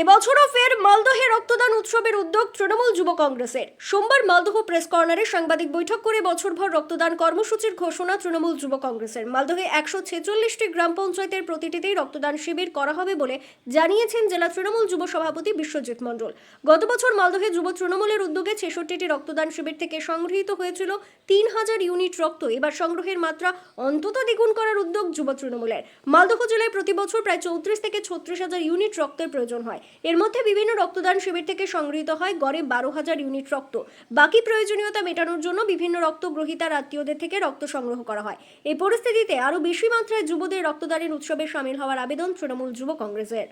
এবছরও ফের মালদহে রক্তদান উৎসবের উদ্যোগ তৃণমূল যুব কংগ্রেসের। সোমবার মালদহ প্রেস কর্নারে সাংবাদিক বৈঠক করে বছরভর রক্তদান কর্মসূচির ঘোষণা তৃণমূল যুব কংগ্রেসের। মালদহে একশো ছেচল্লিশটি গ্রাম পঞ্চায়েতের প্রতিটিতেই রক্তদান শিবির করা হবে বলে জানিয়েছেন জেলা তৃণমূল যুব সভাপতি বিশ্বজিৎ মণ্ডল। গত বছর মালদহে যুব তৃণমূলের উদ্যোগে ছেষট্টিটি রক্তদান শিবির থেকে সংগৃহীত হয়েছিল তিন হাজার ইউনিট রক্ত। এবার সংগ্রহের মাত্রা অন্তত দ্বিগুণ করার উদ্যোগ যুব তৃণমূলের। মালদহ জেলায় প্রতি বছর প্রায় চৌত্রিশ থেকে ছত্রিশ হাজার ইউনিট রক্তের প্রয়োজন হয়। এর মধ্যে বিভিন্ন রক্তদান শিবির থেকে সংগৃহীত হয় গড়ে বারো হাজার ইউনিট রক্ত। বাকি প্রয়োজনীয়তা মেটানোর জন্য বিভিন্ন রক্ত গ্রহীতার আত্মীয়দের থেকে রক্ত সংগ্রহ করা হয়। এই পরিস্থিতিতে আরও বেশি মাত্রায় যুবদের রক্তদানের উৎসবে সামিল হওয়ার আবেদন তৃণমূল যুব কংগ্রেসের।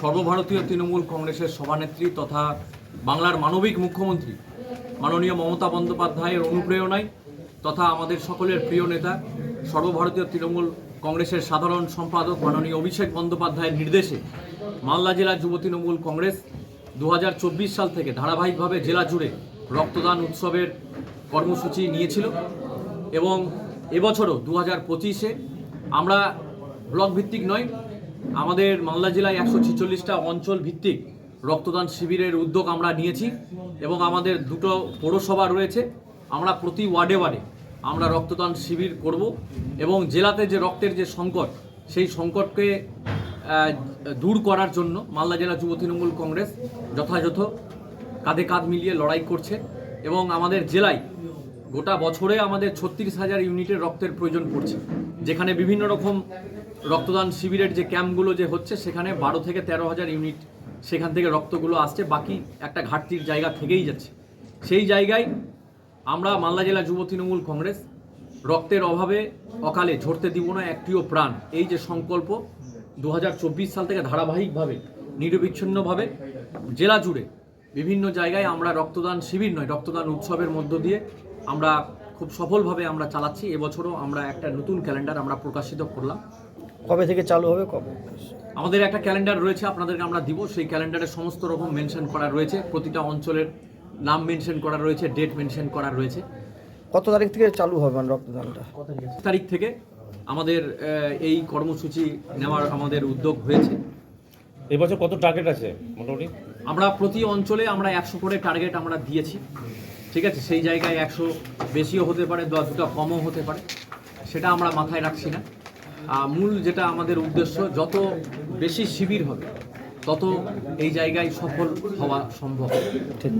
সর্বভারতীয় তৃণমূল কংগ্রেসের সভানেত্রী তথা বাংলার মানবিক মুখ্যমন্ত্রী মাননীয় মমতা বন্দ্যোপাধ্যায়ের অনুপ্রেরণায় তথা আমাদের সকলের প্রিয় নেতা সর্বভারতীয় তৃণমূল কংগ্রেসের সাধারণ সম্পাদক মাননীয় অভিষেক বন্দ্যোপাধ্যায়ের নির্দেশে মালদা জেলা যুব তৃণমূল কংগ্রেস দু হাজার চব্বিশ সাল থেকে ধারাবাহিকভাবে জেলা জুড়ে রক্তদান উৎসবের কর্মসূচি নিয়েছিল এবং এবছরও দু হাজার পঁচিশে আমরা ব্লক ভিত্তিক নয়, আমাদের মালদা জেলায় একশো ছেচল্লিশটা অঞ্চল ভিত্তিক রক্তদান শিবিরের উদ্যোগ আমরা নিয়েছি এবং আমাদের দুটো পৌরসভা রয়েছে। আমরা প্রতি ওয়ার্ডে ওয়ার্ডে আমরা রক্তদান শিবির করব এবং জেলাতে যে রক্তের যে সংকট, সেই সংকটকে দূর করার জন্য মালদা জেলা যুব তৃণমূল কংগ্রেস যথাযথ কাঁধে কাঁধ মিলিয়ে লড়াই করছে এবং আমাদের জেলায় গোটা বছরে আমাদের ছত্রিশ হাজার ইউনিটের রক্তের প্রয়োজন পড়ছে। যেখানে বিভিন্ন রকম রক্তদান শিবিরের যে ক্যাম্পগুলো যে হচ্ছে, সেখানে বারো থেকে তেরো হাজার ইউনিট সেখান থেকে রক্তগুলো আসছে। বাকি একটা ঘাটতির জায়গা থেকেই যাচ্ছে। সেই জায়গায় আমরা মালদা জেলা যুব তৃণমূল কংগ্রেস রক্তের অভাবে অকালে ঝরতে দিব না একটিও প্রাণ। এই যে সংকল্প দু হাজার চব্বিশ সাল থেকে ধারাবাহিকভাবে নিরবিচ্ছিন্নভাবে জেলা জুড়ে বিভিন্ন জায়গায় আমরা রক্তদান শিবির নয় রক্তদান উৎসবের মধ্য দিয়ে আমরা খুব সফলভাবে আমরা চালাচ্ছি। এবছরও আমরা একটা নতুন ক্যালেন্ডার আমরা প্রকাশিত করলাম। কবে থেকে চালু হবে কবে? আমাদের একটা ক্যালেন্ডার রয়েছে আপনাদেরকে আমরা দিব। সেই ক্যালেন্ডারে সমস্ত রকম মেনশন করা রয়েছে। প্রতিটা অঞ্চলের নাম মেনশন করা রয়েছে ডেট মেনশন করা রয়েছে। কত তারিখ থেকে চালু হবে মানে রক্তদানটা? তারিখ থেকে আমাদের এই কর্মসূচি নেওয়ার আমাদের উদ্যোগ হয়েছে। এবছর কত টার্গেট আছে মোটামুটি? আমরা প্রতি অঞ্চলে আমরা একশো করে টার্গেট আমরা দিয়েছি। ঠিক আছে? সেই জায়গায় একশো বেশিও হতে পারে দু দুটো কমও হতে পারে। সেটা আমরা মাথায় রাখছি না। মূল যেটা আমাদের উদ্দেশ্য যত বেশি শিবির হবে তত এই জায়গায় সফল হওয়া সম্ভব। ঠিক